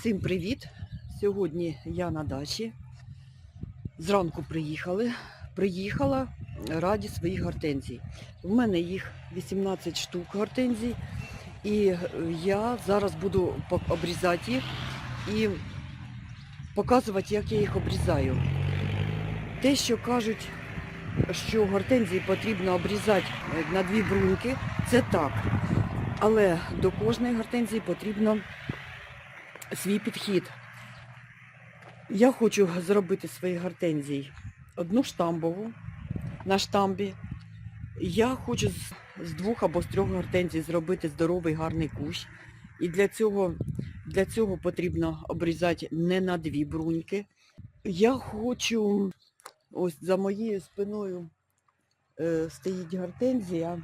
Всім привіт! Сьогодні я на дачі. Зранку приїхали. Приїхала раді своїх гортензій. У мене їх 18 штук гортензій. І е, я зараз буду обрізати їх і показувати, як я їх обрізаю. Те, що кажуть, що гортензії потрібно обрізати е, на дві бруньки, це так. Але до кожної гортензії потрібно свій підхід. Я хочу зробити свої гортензії одну штамбову на штамбі. Я хочу з, двох або з трьох гортензій зробити здоровий гарний кущ. І для цього, для цього потрібно обрізати не на дві бруньки. Я хочу, ось за моєю спиною е, стоїть гортензія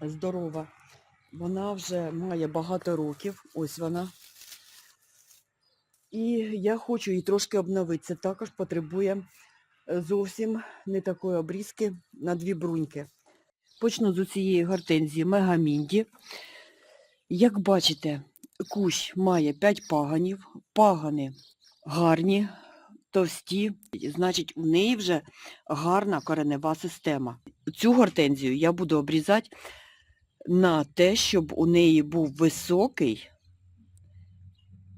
здорова. Вона вже має багато років. Ось вона. І я хочу її трошки обновити. Це також потребує е, зовсім не такої обрізки на дві бруньки. Почну з цієї гортензії Мегамінді. Як бачите, кущ має 5 паганів. Пагани гарні, товсті, значить, у неї вже гарна коренева система. Цю гортензію я буду обрізати на те, щоб у неї був високий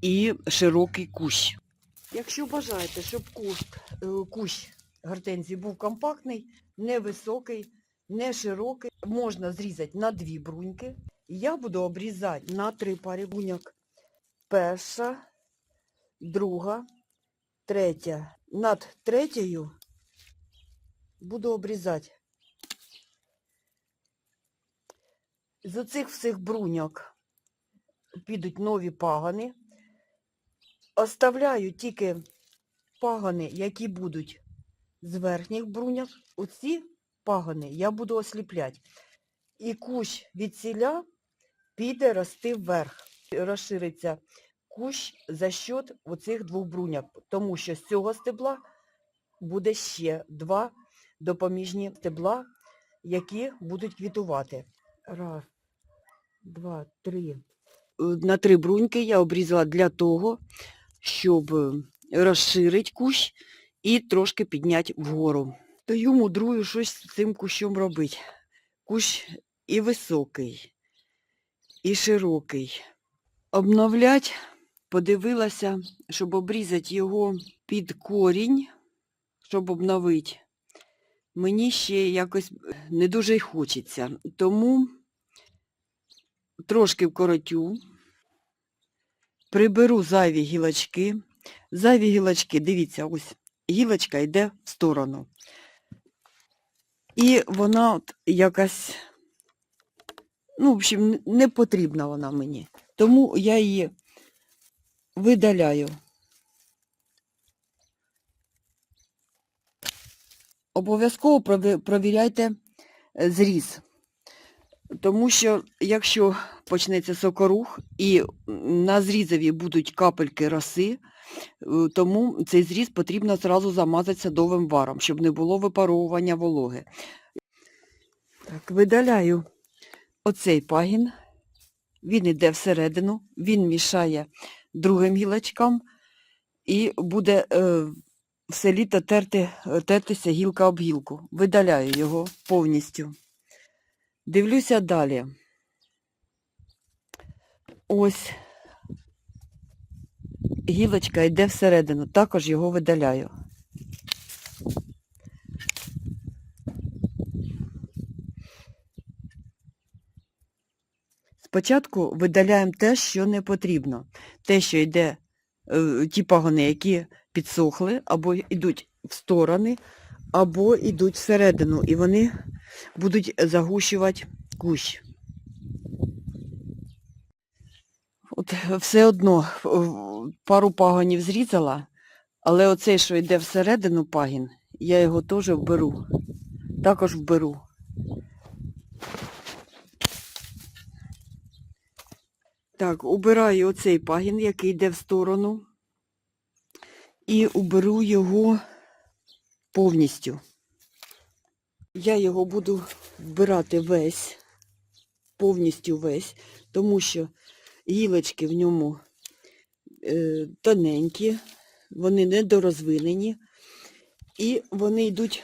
і широкий кущ. Якщо бажаєте, щоб кущ, е, кущ гортензії був компактний, невисокий, не широкий, можна зрізати на дві бруньки. Я буду обрізати на три пари бруньок. Перша, друга, третя. Над третьою буду обрізати. З оцих всіх бруньок підуть нові пагани. Оставляю тільки пагани, які будуть з верхніх бруньок. Оці пагани я буду осліпляти. І кущ від сіля піде рости вверх. Розшириться кущ за счет оцих двох бруньок, тому що з цього стебла буде ще два допоміжні стебла, які будуть квітувати. Раз, два, три. Е, На три бруньки я обрізала для того, щоб е, розширити кущ і трошки підняти вгору. Стою мудрую щось з цим кущом робити. Кущ і високий, і широкий. Обновлять подивилася, щоб обрізати його під корінь, щоб обновити. Мені ще якось не дуже й хочеться. Тому трошки вкоротю, приберу зайві гілочки. Зайві гілочки, дивіться, ось гілочка йде в сторону. І вона от якась, ну, в общем, не потрібна вона мені. Тому я її видаляю. Обов'язково провіряйте е, зріз. Тому що якщо почнеться сокорух і на зрізові будуть капельки роси, е, тому цей зріз потрібно зразу замазати садовим варом, щоб не було випаровування вологи. Так, видаляю оцей пагін. Він іде всередину, він мішає другим гілочкам і буде е, все літо терти, тертися гілка об гілку. Видаляю його повністю. Дивлюся далі. Ось гілочка йде всередину, також його видаляю. Спочатку видаляємо те, що не потрібно. Те, що йде, е, ті пагони, які підсохли, або йдуть в сторони, або йдуть всередину, і вони будуть загущувати кущ. От все одно пару пагонів зрізала, але оцей, що йде всередину пагін, я його теж вберу. Також вберу. Так, убираю оцей пагін, який йде в сторону, і уберу його повністю. Я його буду вбирати весь, повністю весь, тому що гілочки в ньому е, тоненькі, вони недорозвинені, і вони йдуть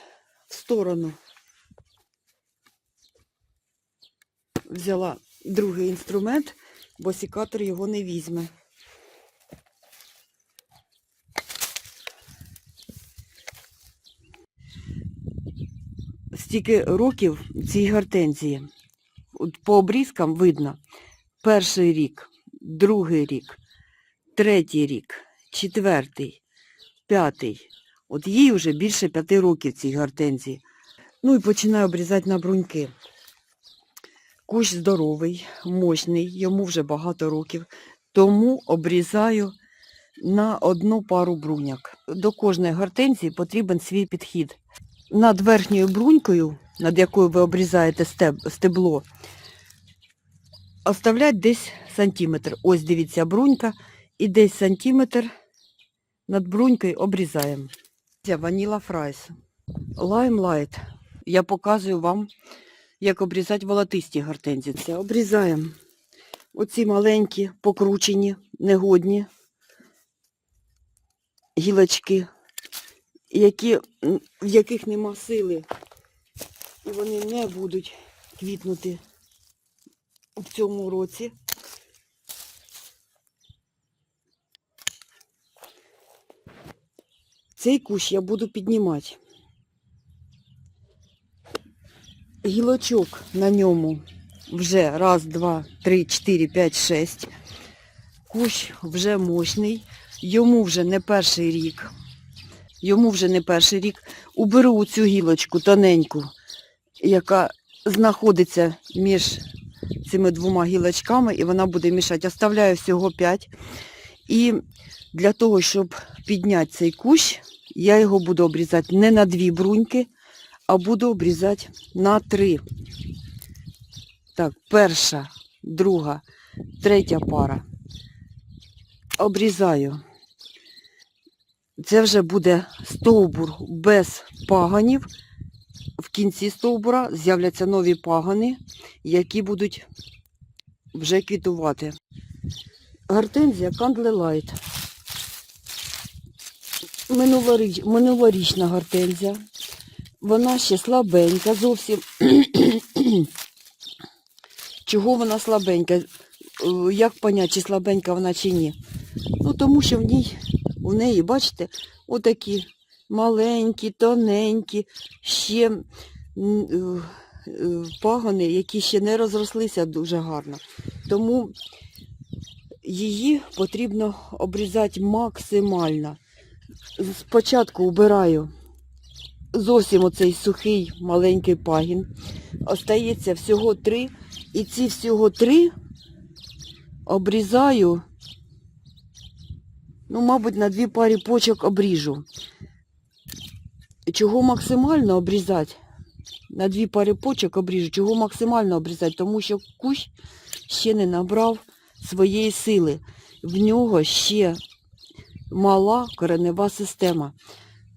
в сторону. Взяла другий інструмент, бо сікатор його не візьме. Стільки років цій гортензії. По обрізкам видно перший рік, другий рік, третій рік, четвертий, п'ятий. От їй вже більше п'яти років цій гортензії. Ну і починаю обрізати на бруньки. Кущ здоровий, мощний, йому вже багато років. Тому обрізаю на одну пару бруняк. До кожної гортензії потрібен свій підхід. Над верхньою брунькою, над якою ви обрізаєте стебло, оставлять десь сантиметр. Ось дивіться, брунька, і десь сантиметр над брунькою обрізаємо. Це Ваніла Фрайс. Лаймлайт. Я показую вам, як обрізати волотисті гортензії. Це обрізаємо. Оці маленькі, покручені, негодні гілочки, які, в яких нема сили, і вони не будуть квітнути в цьому році. Цей кущ я буду піднімати. Гілочок на ньому вже раз, два, три, чотири, п'ять, шесть. Кущ вже мощний, йому вже не перший рік. Йому вже не перший рік. Уберу цю гілочку тоненьку, яка знаходиться між цими двома гілочками, і вона буде мішати. Оставляю всього 5. І для того, щоб підняти цей кущ, я його буду обрізати не на дві бруньки, а буду обрізати на три. Так, перша, друга, третя пара. Обрізаю. Це вже буде стовбур без паганів. В кінці стовбура з'являться нові пагани, які будуть вже квітувати. Гортензія Кандлелайт. Минулоріч, минулорічна гортензія. Вона ще слабенька зовсім. Чого вона слабенька? Е, Як поняти, чи слабенька вона чи ні? Ну, тому що в ній, у неї, бачите, отакі маленькі, тоненькі, ще е, пагони, які ще не розрослися дуже гарно. Тому її потрібно обрізати максимально. Спочатку убираю зовсім оцей сухий маленький пагін. Остається всього три. І ці всього три обрізаю, ну, мабуть, на дві парі почок обріжу. Чого максимально обрізати? На дві пари почок обріжу. Чого максимально обрізати? Тому що кущ ще не набрав своєї сили. В нього ще мала коренева система.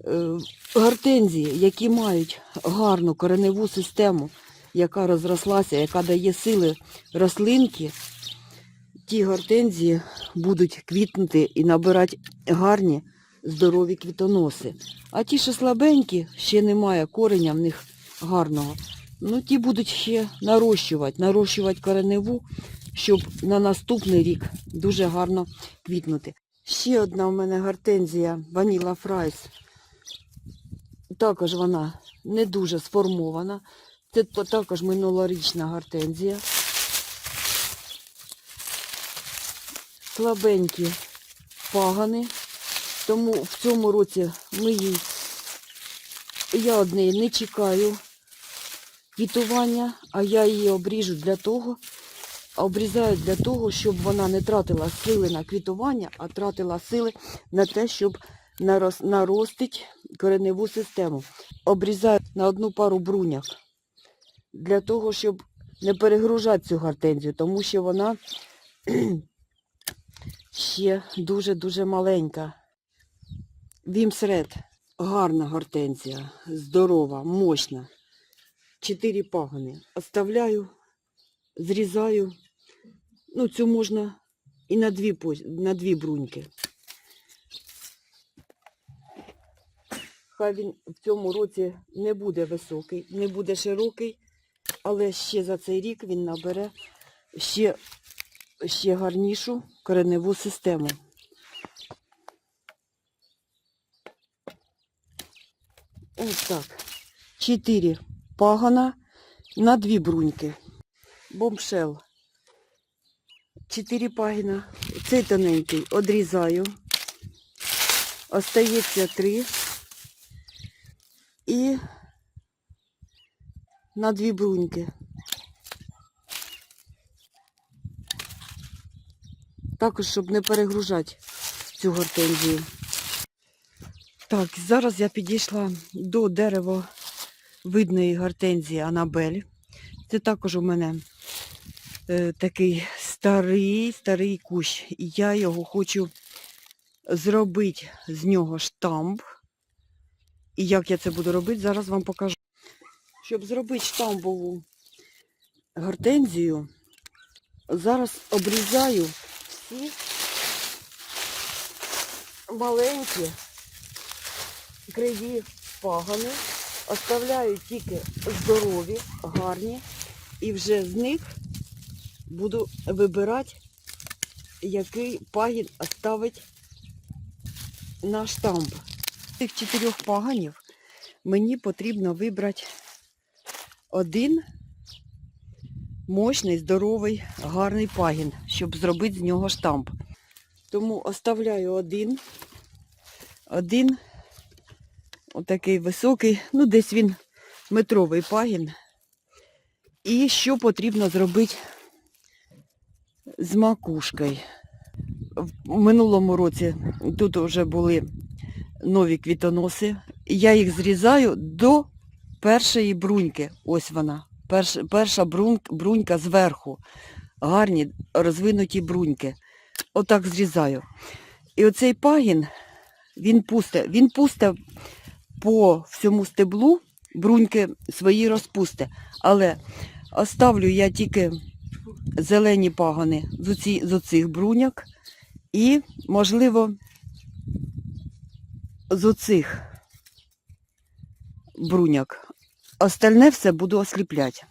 Е, Гортензії, які мають гарну кореневу систему, яка розрослася, яка дає сили рослинки, ті гортензії будуть квітнути і набирати гарні здорові квітоноси. А ті, що слабенькі, ще немає кореня в них гарного. Ну, ті будуть ще нарощувати, нарощувати кореневу, щоб на наступний рік дуже гарно квітнути. Ще одна у мене гортензія Ваніла Фрайс. Також вона не дуже сформована. Це також минулорічна гортензія. Слабенькі пагани. Тому в цьому році ми їй, я од неї не чекаю квітування, а я її обріжу для того, обрізаю для того, щоб вона не тратила сили на квітування, а тратила сили на те, щоб нарос, наростить кореневу систему. Обрізаю на одну пару бруняк для того, щоб не перегружати цю гортензію, тому що вона ще дуже-дуже маленька. Вімсред. Гарна гортензія, здорова, мощна. Чотири пагони. Оставляю, зрізаю. Ну, цю можна і на дві, на дві бруньки. Хай він в цьому році не буде високий, не буде широкий, але ще за цей рік він набере ще, ще гарнішу кореневу систему. Ось так. Чотири пагана на дві бруньки. Бомшел. Чотири пагіна. Цей тоненький одрізаю. Остається три. І на дві бруньки. Також, щоб не перегружати цю гортензію. Так, зараз я підійшла до деревовидної гортензії Анабель. Це також у мене е, такий старий, старий кущ. І я його хочу зробити з нього штамп. І як я це буду робити, зараз вам покажу. Щоб зробити штамбову гортензію, зараз обрізаю всі маленькі криві пагани, оставляю тільки здорові, гарні, і вже з них буду вибирати, який пагін ставить на штамп. Цих чотирьох паганів мені потрібно вибрати один мощний, здоровий, гарний пагін, щоб зробити з нього штамп. Тому оставляю один, один отакий високий, ну десь він метровий пагін. І що потрібно зробити з макушкою. В минулому році тут вже були нові квітоноси. Я їх зрізаю до першої бруньки. Ось вона. Перш, перша брунь, брунька зверху. Гарні розвинуті бруньки. Отак зрізаю. І оцей пагін, він пусте, він пусте по всьому стеблу, бруньки свої розпусте. Але оставлю я тільки зелені пагони з, оці, з оцих бруняк і, можливо, з оцих бруняк. Остальне все буду осліпляти.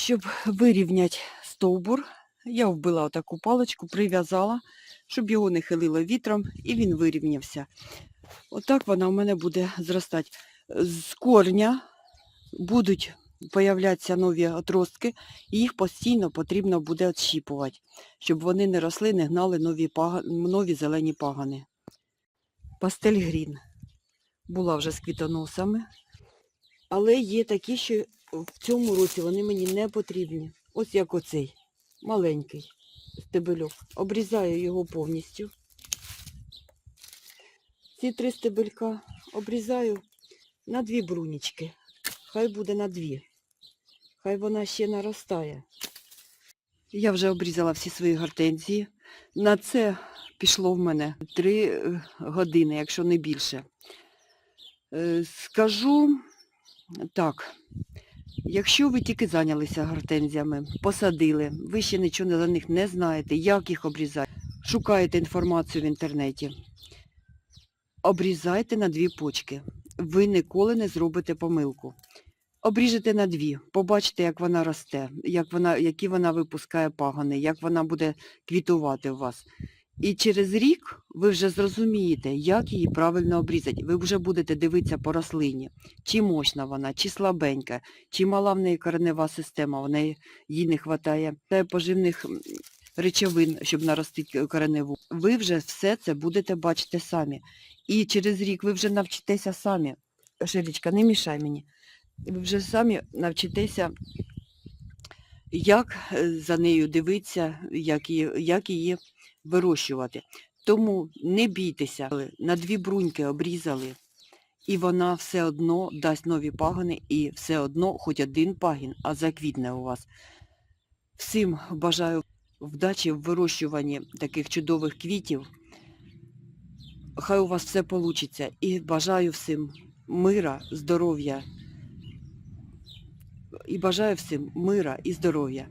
Щоб вирівняти стовбур, я вбила отаку паличку, прив'язала, щоб його не хилило вітром, і він вирівнявся. Отак вона у мене буде зростати. З корня будуть появлятися нові отростки, і їх постійно потрібно буде відщіпувати, щоб вони не росли, не гнали нові, нові зелені пагани. Пастель грін. Була вже з квітоносами. Але є такі, що в цьому році вони мені не потрібні. Ось як оцей, маленький стебельок. Обрізаю його повністю. Ці три стебелька обрізаю на дві брунічки. Хай буде на дві. Хай вона ще наростає. Я вже обрізала всі свої гортензії. На це пішло в мене три е, години, якщо не більше. Е, Скажу так, якщо ви тільки зайнялися гортензіями, посадили, ви ще нічого за них не знаєте, як їх обрізати, шукаєте інформацію в інтернеті, обрізайте на дві почки. Ви ніколи не зробите помилку. Обріжете на дві, побачите, як вона росте, як вона, які вона випускає пагони, як вона буде квітувати у вас. І через рік ви вже зрозумієте, як її правильно обрізати. Ви вже будете дивитися по рослині, чи мощна вона, чи слабенька, чи мала в неї коренева система, в неї їй не вистачає поживних речовин, щоб наростити кореневу. Ви вже все це будете бачити самі. І через рік ви вже навчитеся самі. Ширічка, не мішай мені. Ви вже самі навчитеся, як е, за нею дивитися, як її, як її вирощувати. Тому не бійтеся, на дві бруньки обрізали, і вона все одно дасть нові пагони, і все одно хоч один пагін, а заквітне у вас. Всім бажаю вдачі в вирощуванні таких чудових квітів. Хай у вас все вийде. І бажаю всім мира, здоров'я. І бажаю всім мира і здоров'я.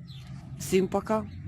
Всім пока.